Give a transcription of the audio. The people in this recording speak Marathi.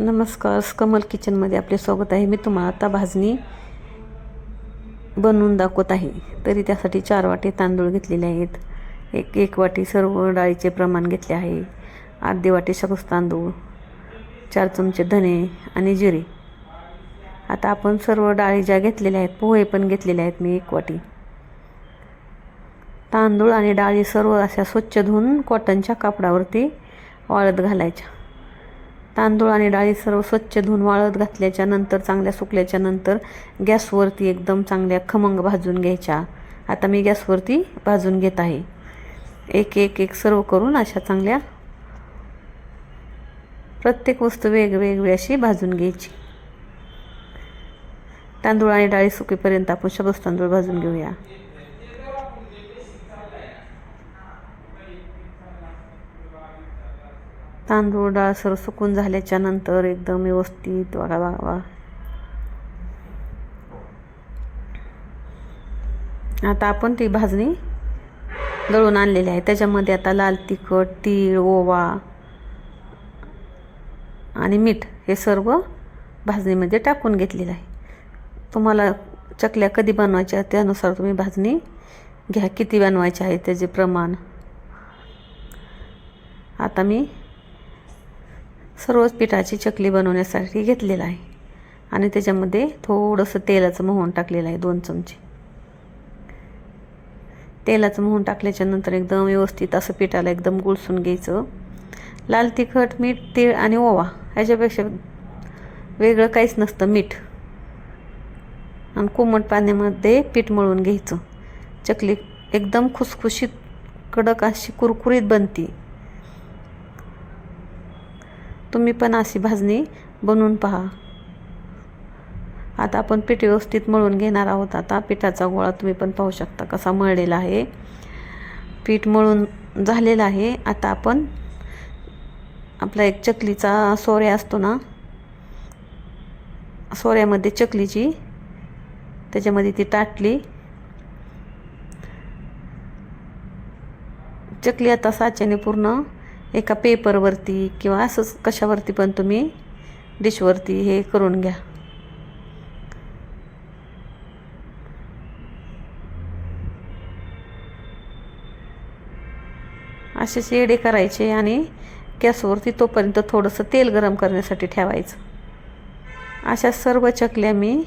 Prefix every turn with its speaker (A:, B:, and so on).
A: नमस्कार कमल किचनमध्ये आपले स्वागत आहे. मी तुम्हाला आता भाजणी बनवून दाखवत आहे. तरी त्यासाठी चार वाटी तांदूळ घेतलेले आहेत. एक एक वाटी सर्व डाळीचे प्रमाण घेतले आहे. अर्धी वाटी शकस तांदूळ चार चमचे धने आणि जिरे. आता आपण सर्व डाळी ज्या घेतलेल्या आहेत पोहे पण घेतलेले आहेत मी एक वाटी. तांदूळ आणि डाळी सर्व अशा स्वच्छ धुवून कॉटनच्या कापडावरती वाळत घालायच्या. तांदूळ आणि डाळी सर्व स्वच्छ धुवून वाळत घातल्याच्या नंतर चांगल्या सुकल्याच्या नंतर गॅसवरती एकदम चांगल्या खमंग भाजून घ्यायच्या. आता मी गॅसवरती भाजून घेत आहे. एक एक एक सर्व करून अशा चांगल्या प्रत्येक वस्तू वेगवेगळी अशी भाजून घ्यायची. तांदूळ आणि डाळी सुकेपर्यंत आपण शबस तांदूळ भाजून घेऊया. तांदूळ डाळ सर सुकून झाल्याच्यानंतर एकदम व्यवस्थित वागा वा आता आपण ती भाजणी दळून आणलेली आहे. त्याच्यामध्ये आता लाल तिखट तीळ ओवा आणि मीठ हे सर्व भाजणीमध्ये टाकून घेतलेलं आहे. तुम्हाला चकल्या कधी बनवायच्या त्यानुसार तुम्ही भाजणी घ्या. किती बनवायचे आहे त्याचे प्रमाण. आता मी सर्वच पिठाची चकली बनवण्यासाठी घेतलेलं आहे. आणि त्याच्यामध्ये थोडंसं तेलाचं मोहन टाकलेलं आहे दोन चमचे. तेलाचं मोहन टाकल्याच्यानंतर एकदम व्यवस्थित असं पिठाला एकदम गुळसून घ्यायचं. लाल तिखट मीठ तीळ आणि ओवा ह्याच्यापेक्षा वेगळं काहीच नसतं मीठ. आणि कोमट पाण्यामध्ये पीठ मळून घ्यायचं. चकली एकदम खुसखुशीत कडक अशी कुरकुरीत बनती. तुम्ही पण अशी भाजणी बनवून पहा. आता आपण पीठ व्यवस्थित मळून घेणार आहोत. आता पिठाचा गोळा तुम्ही पण पाहू शकता कसा मळलेला आहे. पीठ मळून झालेलं आहे. आता आपण आपला एक चकलीचा सोऱ्या असतो ना सोऱ्यामध्ये चकलीची त्याच्यामध्ये ती टाटली. चकली आता साच्याने पूर्ण एका पेपरवरती किंवा असंच कशावरती पण तुम्ही डिशवरती हे करून घ्या. असे शेडे करायचे आणि गॅसवरती तोपर्यंत थोडंसं तेल गरम करण्यासाठी ठेवायचं. अशा सर्व चकल्या मी